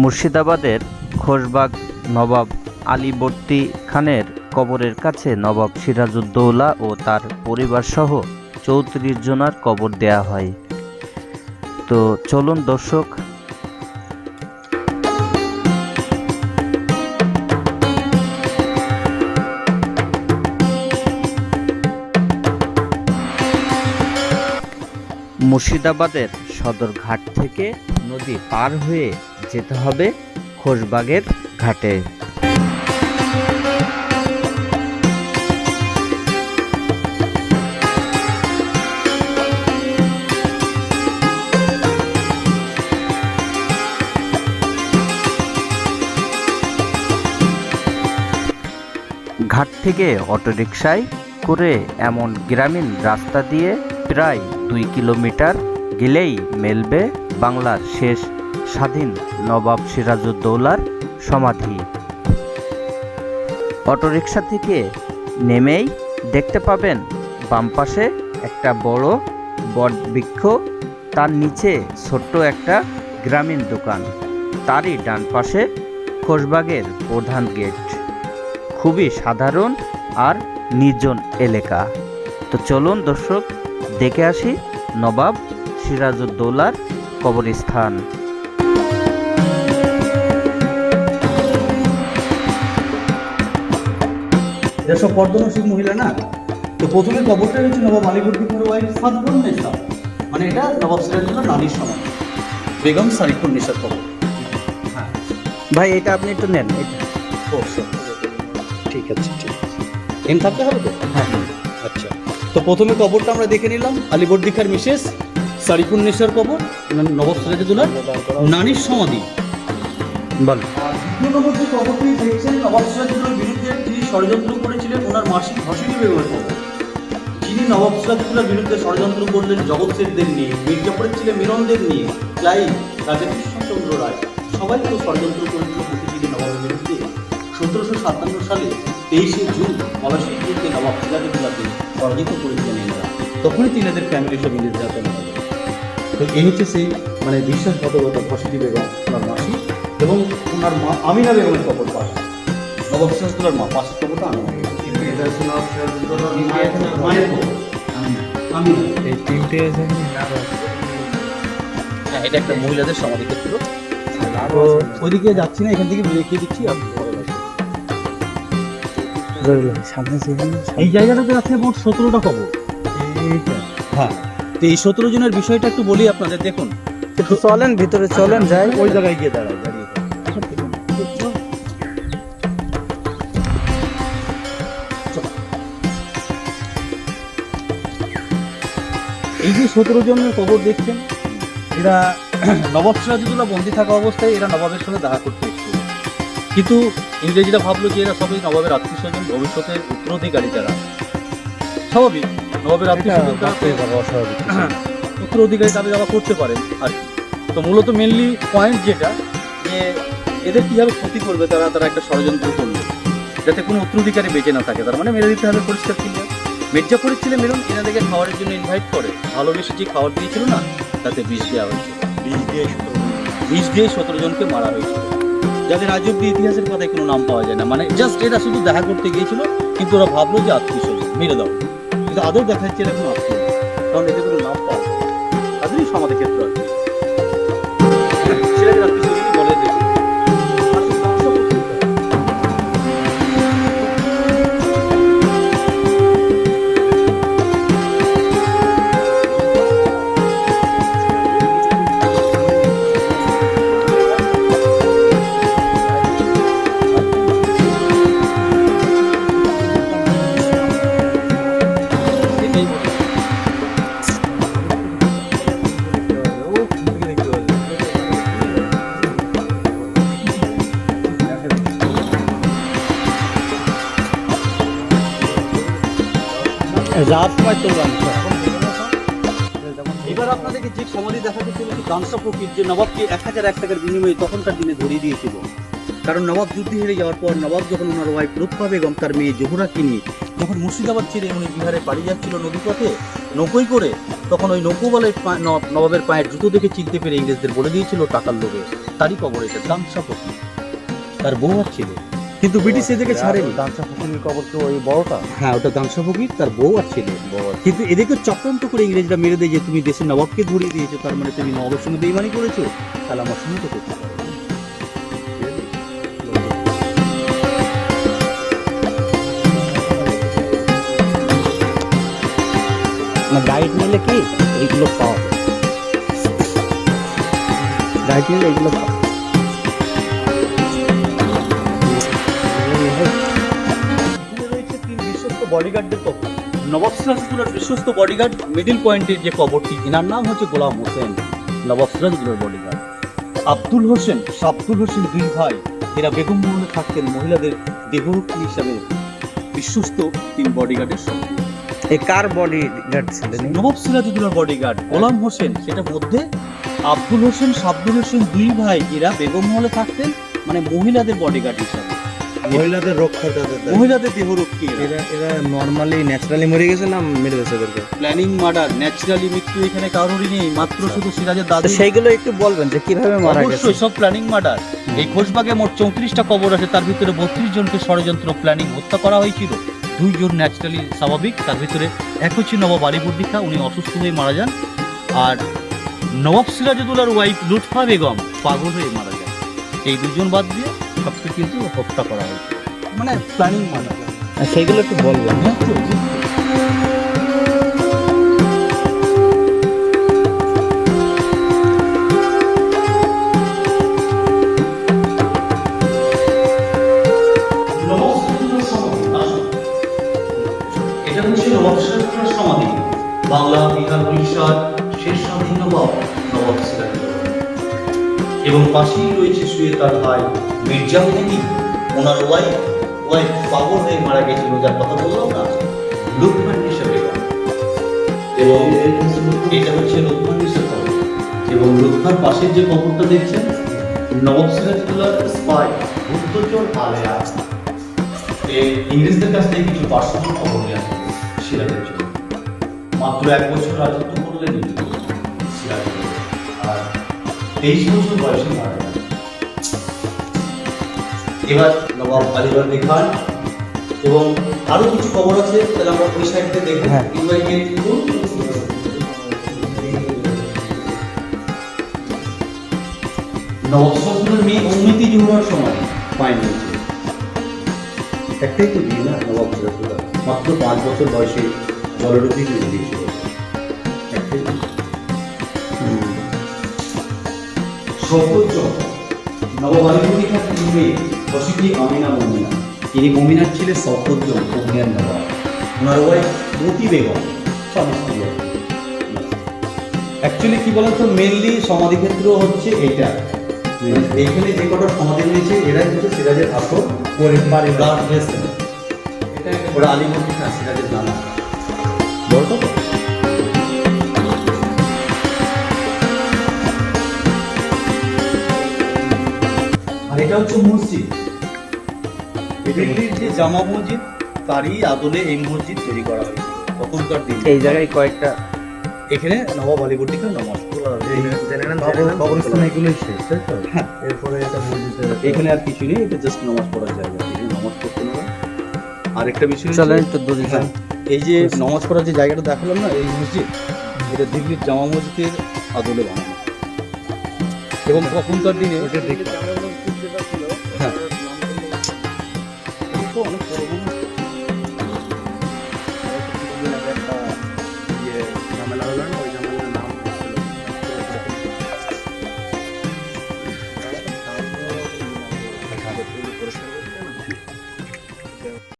মুর্শিদাবাদের খোশবাগ নবাব আলীবর্দী খানের কবরের কাছে নবাব সিরাজউদ্দৌলা ও তার পরিবারসহ চৌত্রিশ জনার কবর দেয়া হয়। তো চলুন দর্শক। মুর্শিদাবাদের সদরঘাট থেকে নদী পার হয়ে যেতে হবে খোশবাগের ঘাটে। ঘাট থেকে অটোরিকশায় করে এমন গ্রামীণ রাস্তা দিয়ে প্রায় দুই কিলোমিটার গেলেই মেলবে বাংলার শেষ স্বাধীন নবাব সিরাজউদ্দৌলার সমাধি। অটোরিকশা থেকে নেমেই দেখতে পাবেন, বাম পাশে একটা বড় বটবৃক্ষ তার নিচে ছোট্ট একটা গ্রামীণ দোকান, তারই ডান পাশে খোশবাগের প্রধান গেট। খুবই সাধারণ আর নির্জন এলাকা। তো চলুন দর্শক, দেখে আসি নবাব সিরাজউদ্দৌলার কবরস্থান। এরা সব পর্দনশীল মহিলা না তো প্রথমে কবরটা হচ্ছে নবাব আলীবর্দী খানের ওয়াইফ সাদবন নেশা। মানে এটা নবাব সিরাজুল্লাহ নারীর সমাজ। বেগম সারিফুন নেশার কবর। হ্যাঁ। ভাই এটা আপনি একটু নেন এটা ও ঠিক আছে ঠিক আছে। এম থাকতে হবে তো? হ্যাঁ। আচ্ছা। তো প্রথমে কবরটা আমরা দেখে নিলাম আলীবর্দী খার মিসেস সারিফুন নেশার কবর নবাব সিরাজুল্লাহ নারীর সমাধি। বল দ্বিতীয় নম্বর যে কবরটি দেখছেন নবাব সিরাজুদ্দৌলার বিরুদ্ধে যিনি ষড়যন্ত্র করেছিলেন, ওনার মাসিক হসিনী বেগমের কবর যিনি নবাব বিরুদ্ধে ষড়যন্ত্র করলেন জগৎ শেখদের নিয়ে, মির্জাপুরের ছেলে মিরনদের নিয়ে ক্লাইভ রাজা কৃষ্ণচন্দ্র রায়, সবাই তো ষড়যন্ত্র করেছিল প্রতিদিকে নবাবের বিরুদ্ধে। সতেরোশো সাতান্ন সালে তেইশে জুন পলাশির যুদ্ধে নবাব সিরাজুদ্দৌলাকে পরাজিত করেছিলেন এনারা তখনই তিনাদের ফ্যামিলি সব ইংরেজ যাতন হয় তো এই হচ্ছে সেই মানে বিশ্বাসঘাতকতা ফসিটি বেগম ওনার মাসি এবং ওনার মা আমিনা বেগমের কবর পাশে। নবাব সিরাজদৌলার মা পাশের কবরটা আমিনা মায়ের কবর। আমিনা। এই তিনটে হ্যাঁ, এটা একটা মহিলাদের সমাধি ক্ষেত্র তো ওইদিকে যাচ্ছি না এখান থেকে রেখে দিচ্ছি এই জায়গাটাতে আছে মোট সতেরোটা কবর। হ্যাঁ তো এই সতেরো জনের বিষয়টা একটু বলি আপনাদের দেখুন। একটু চলেন ভিতরে চলেন যাই। ওই জায়গায় গিয়ে দাঁড়ায় এই যে সতেরো জনের কবর দেখছেন এরা নবাব সিরাজুদ্দৌলা বন্দি থাকা অবস্থায় এরা নবাবের সঙ্গে দেখা করতে এসেছিল। কিন্তু ইংরেজিরা ভাবলো যে এরা সবই নবাবের আত্মীয় স্বজন ভবিষ্যতের উত্তরাধিকারী যারা। স্বাভাবিক নবাবের আত্মীয় উত্তরাধিকারী দাবি দাবা করতে পারেন আর কি। তো মূলত মেনলি পয়েন্ট যেটা যে এদের কীভাবে ক্ষতি করবে তারা তারা একটা ষড়যন্ত্র করল যাতে কোনো উত্তরাধিকারী বেঁচে না থাকে তার মানে মেরে দিতে হবে পরিষ্কার ক্লিয়ার মির্জাপুরের ছেলে মিলন এনাদেরকে খাওয়ারের জন্য ইনভাইট করে। ভালোবেসে যে খাওয়ার দিয়েছিল না তাতে বিষ দেওয়া হয়েছিল বিষ দিয়ে সতেরো জনকে মারা হয়েছিল যাদের আজ অব্দি ইতিহাসের কথায় কোনো নাম পাওয়া যায় না। মানে জাস্ট এটা শুধু দেখা করতে গিয়েছিল কিন্তু ওরা ভাবলো যে আত্মীয় স্বজন মেরে দাও। কিন্তু আদৌ দেখা যাচ্ছে এরা কোনো আত্মীয় কারণ এদের কোনো নাম পাওয়া যায়। তাদেরই সমাধি ক্ষেত্র আর এবার আপনাদেরকে যে চলেছে গামসা ফকির যে নবাবকে এক হাজার এক টাকার বিনিময়ে তখনকার দিনে ধরিয়ে দিয়েছিল। কারণ নবাব যুদ্ধে হেরে যাওয়ার পর নবাব যখন ওনার ওয়াইফ লুৎফা বেগম, তার মেয়ে জোহরাকে নিয়ে যখন মুর্শিদাবাদ ছেড়ে উনি বিহারে পাড়ি যাচ্ছিল নদীপথে নৌকোই করে তখন ওই নৌকোবালের নবাবের পায়ের জুতো দেখে চিনতে পেরে ইংরেজদের বলে দিয়েছিল টাকার লোভে। তারই কবর এটা দামসা ফকির। তার বউ আর ছিল কিন্তু ব্রিটিশ এদেরকে ছাড়েনি। দামসা ফকিরের কবর তো ওই বড়টা। হ্যাঁ ওটা দামসা ফকির তার বউ আর ছিল কিন্তু এদেরকে চক্রান্ত করে ইংরেজরা মেরে দেয় যে তুমি দেশের নবাবকে ধরিয়ে দিয়েছ তার মানে তুমি নবাবের সঙ্গে বেইমানি করেছ? তাহলে আমার সঙ্গে তো করতে পারো গাইড নিলে কি? এইগুলো পাওয়া যায় গাইড নিলে এইগুলো বডিগার্ডদের নবাব বিশ্বস্ত বডিগার্ড মিডিল পয়েন্টের যে কবরটি এনার নাম হচ্ছে গোলাম হোসেন নবাব বডিগার্ড আব্দুল হোসেন শাব্দুল হোসেন দুই ভাই, এরা বেগম মহলে থাকতেন মহিলাদের দেহরক্ষী হিসাবে বিশ্বস্ত তিন বডিগার্ডের সঙ্গে। এই কার বডি গার্ড ছিলেন নবাব সিরাজউদ্দৌলার বডিগার্ড গোলাম হোসেন সেটার মধ্যে আব্দুল হোসেন শাব্দুল হোসেন দুই ভাই এরা বেগম মহলে থাকতেন মানে মহিলাদের বডিগার্ড হিসাবে। মহিলাদের রক্ষা মহিলাদের দেহরক্ষী এরা। এরা এরা নর্মালি ন্যাচারালি মরে গেছে না মেরে গেছে ওদেরকে? প্ল্যানিং মার্ডার ন্যাচারালি মৃত্যু এখানে কারোরই নেই মাত্র শুধু সিরাজের দাদু। সেইগুলো একটু বলবেন যে কীভাবে মারা গেছে? অবশ্যই সব প্ল্যানিং মার্ডার এই মোট চৌত্রিশটা কবর আছে তার ভিতরে বত্রিশ জনকে ষড়যন্ত্র প্ল্যানিং হত্যা করা হয়েছিল। দুইজন ন্যাচারালি স্বাভাবিক তার ভিতরে এক হচ্ছে নবাব আলিবুদ্দিখা উনি অসুস্থ হয়ে মারা যান। আর নবাব সিরাজুদ্দৌলার ওয়াইফ লুৎফা বেগম পাগল হয়ে মারা যান। এই দুজন বাদ দিয়ে সবকে কিন্তু হত্যা করা হয়েছে। মানে প্ল্যানিং মানে সেইগুলো একটু বলবেন। পাশেই রয়েছে শুয়ে তার ভাই মির্জা মেহেদি ওনার ওয়াইফ ওয়াইফ পাগল হয়ে মারা গেছিল, যার কথা বললাম না লুকমান হিসেবে এবং এটা হচ্ছে লুকমান কবর। এবং লুকমান পাশের যে কবরটা দেখছেন, নবাব সিরাজুদ্দৌলার স্পাই গুপ্তচর আলেয়া। ইংরেজদের কাছ থেকে কিছু পার্সোনাল খবর নিয়ে আসবে সিরাজের জন্য মাত্র এক বছর রাজত্ব করলেন তেইশ বছর বয়সে মারা যান এবার নবাব আলিবর্দী খান এবং আরও কিছু খবর আছে তাহলে আমরা ওই সাইডে মেয়ে উন্নতি জোহরার সময় হয়েছে একটাই তো না নবাব মাত্র পাঁচ বছর বয়সে জলরূপী হয়ে দিয়েছিল। একটাই সর্বোচ্চ আমিনা মমিনা। তিনি মমিনার অগ্নিয়ার নবাব ওনার ওয়াইফ মতি বেগম অ্যাকচুয়ালি কি বলতো মেনলি সমাধিক্ষেত্র হচ্ছে এটা। এইখানে যে কটা সমাধি রয়েছে, এরাই হচ্ছে সিরাজের আসল পরিবার ওরা আলিমন্দি খান সিরাজের নানা এটা হচ্ছে মসজিদ। দিল্লির যে জামা মসজিদ তারই আদলে এই মসজিদ তৈরি করা হয়েছে। তখনকার দিন। এই জায়গায় কয়েকটা এখানে নবাব আলীবর্দী খান নামাজ এগুলোই শেষ তাই তো? হ্যাঁ। এরপরে এটা এখানে আর কিছু নেই এটা জাস্ট নামাজ পড়ার জায়গা। এখানে নামাজ পড়তে না আর একটা বিষয় হচ্ছে- চলেন একটু দূরে যান হ্যাঁ, এই যে নামাজ পড়ার যে জায়গাটা দেখালাম না এই মসজিদ এটা দিল্লির জামা মসজিদের আদলে বানানো। এবং তখনকার দিনে ওটা দেখি। এটা তো অনেক পুরোনো। একটা